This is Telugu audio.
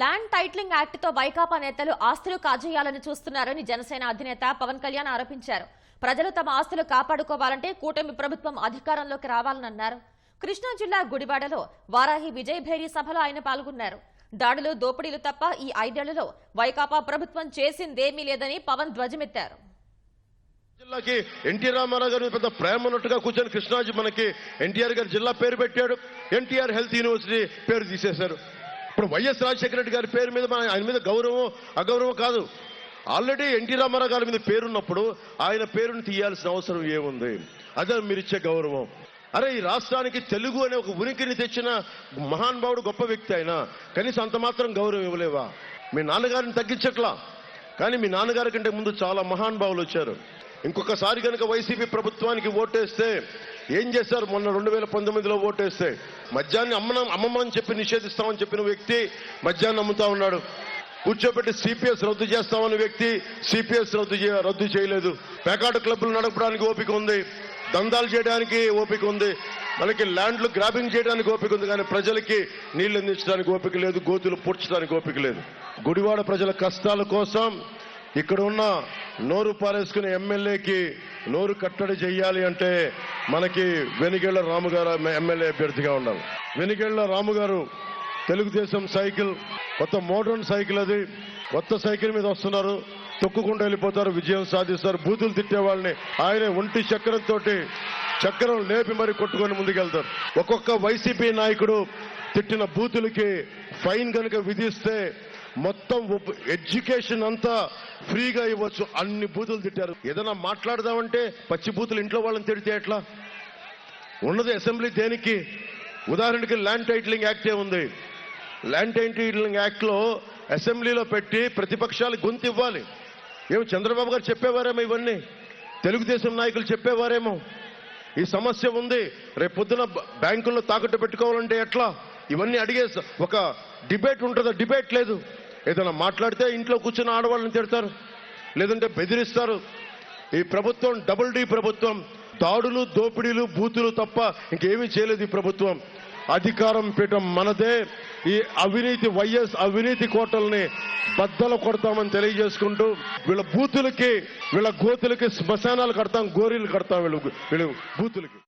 ల్యాండ్ టైటిలింగ్ యాక్ట్తో వైకాపా నేతలు ఆస్తులు కాజేయాలని చూస్తున్నారని జనసేన అధినేత పవన్ కళ్యాణ్ ఆరోపించారు. ప్రజలు తమ ఆస్తులు కాపాడుకోవాలంటే కూటమి ప్రభుత్వం అధికారంలోకి రావాలన్నారు కృష్ణా జిల్లా గుడివాడలో వారాహి విజయ్ సభలో ఆయన పాల్గొన్నారు. దాడులు దోపిడీలు తప్ప ఈ ఐదేళ్ళలో వైకాపా ప్రభుత్వం చేసిందేమీ లేదని పవన్ ధ్వజమెత్తారు. జిల్లాకి ఎన్టీ రామారావు గారి పెద్ద ప్రేమ ఉన్నట్టుగా కూర్చొని కృష్ణాజీ మనకి ఎన్టీఆర్ గారి జిల్లా పేరు పెట్టాడు. ఎన్టీఆర్ హెల్త్ యూనివర్సిటీ పేరు తీసేశారు. ఇప్పుడు వైఎస్ రాజశేఖర రెడ్డి గారి పేరు మీద మన- ఆయన మీద గౌరవం అగౌరవం కాదు. ఆల్రెడీ ఎన్టీ రామారావు గారి మీద పేరున్నప్పుడు ఆయన పేరుని తీయాల్సిన అవసరం ఏముంది? అదే మీరు ఇచ్చే గౌరవం. అరే ఈ రాష్ట్రానికి తెలుగు అనే ఒక ఉనికిని తెచ్చిన మహానుభావుడు గొప్ప వ్యక్తి ఆయన. కనీసం అంత మాత్రం గౌరవం ఇవ్వలేవా? మీ నాన్నగారిని తగ్గించట్లా? కానీ మీ నాన్నగారి కంటే ముందు చాలా మహానుభావులు వచ్చారు. ఇంకొకసారి కనుక వైసీపీ ప్రభుత్వానికి ఓటేస్తే ఏం చేశారు? మొన్న రెండు వేల పంతొమ్మిదిలో ఓటేస్తే. మద్యాన్ని అమ్మన అమ్మమని చెప్పి నిషేధిస్తామని చెప్పిన వ్యక్తి మద్యాన్ని అమ్ముతా ఉన్నాడు. కూర్చోబెట్టి సిపిఎస్ రద్దు చేస్తామని వ్యక్తి సిపిఎస్ రద్దు రద్దు చేయలేదు. పేకాట క్లబ్లు నడపడానికి ఓపిక ఉంది. దందాలు చేయడానికి ఓపిక ఉంది. మనకి ల్యాండ్లు గ్రాబింగ్ చేయడానికి ఓపిక ఉంది కానీ ప్రజలకి నీళ్ళు అందించడానికి ఓపిక లేదు గోతులు పూడ్చడానికి ఓపిక లేదు. గుడివాడ ప్రజల కష్టాల కోసం ఇక్కడ ఉన్న నోరు పారేసుకునే ఎమ్మెల్యేకి నోరు కట్టడి చేయాలి అంటే మనకి వెనిగేళ్ళ రాము గారు ఎమ్మెల్యే అభ్యర్థిగా ఉండాలి. వెనిగేళ్ళ రాము గారు తెలుగుదేశం సైకిల్ కొత్త మోడర్న్ సైకిల్ అది. కొత్త సైకిల్ మీద వస్తున్నారు. తొక్కుకుంటూ వెళ్ళిపోతారు విజయం సాధిస్తారు. బూతులు తిట్టే వాళ్ళని ఆయన ఒంటి చక్రంతో చక్రం లేపి మరి కొట్టుకొని ముందుకెళ్తారు. ఒక్కొక్క వైసీపీ నాయకుడు తిట్టిన బూతులకి ఫైన్ కనుక విధిస్తే మొత్తం ఎడ్యుకేషన్ అంతా ఫ్రీగా ఇవ్వచ్చు. అన్ని బూతులు తిట్టారు. ఏదైనా మాట్లాడదామంటే పచ్చి బూతులు ఇంట్లో వాళ్ళని తిడితే ఎట్లా? ఉన్నది అసెంబ్లీ దేనికి? ఉదాహరణకి ల్యాండ్ టైటిలింగ్ యాక్టే ఉంది. ల్యాండ్ టైటిలింగ్ యాక్ట్లో అసెంబ్లీలో పెట్టి ప్రతిపక్షాలు గొంతు ఇవ్వాలి. ఏమి చంద్రబాబు గారు చెప్పేవారేమో ఇవన్నీ? తెలుగుదేశం నాయకులు చెప్పేవారేమో? ఈ సమస్య ఉంది. రేపు పొద్దున బ్యాంకుల్లో తాకట్టు పెట్టుకోవాలంటే ఎట్లా? ఇవన్నీ అడిగే ఒక డిబేట్ ఉంటుందా? డిబేట్ లేదు. ఏదైనా మాట్లాడితే ఇంట్లో కూర్చున్న ఆడవాళ్ళని తిడతారు లేదంటే బెదిరిస్తారు. ఈ ప్రభుత్వం డబుల్ డి ప్రభుత్వం. దాడులు దోపిడీలు బూతులు తప్ప ఇంకేమీ చేయలేదు ఈ ప్రభుత్వం. అధికారం పీఠం మనదే. ఈ అవినీతి వైఎస్ అవినీతి కోటల్ని బద్దలు కొడతామని తెలియజేసుకుంటూ వీళ్ళ బూతులకి వీళ్ళ గోతులకి శ్మశానాలు కడతాం గోరీలు కడతాం వీళ్ళు వీళ్ళు బూతులకి.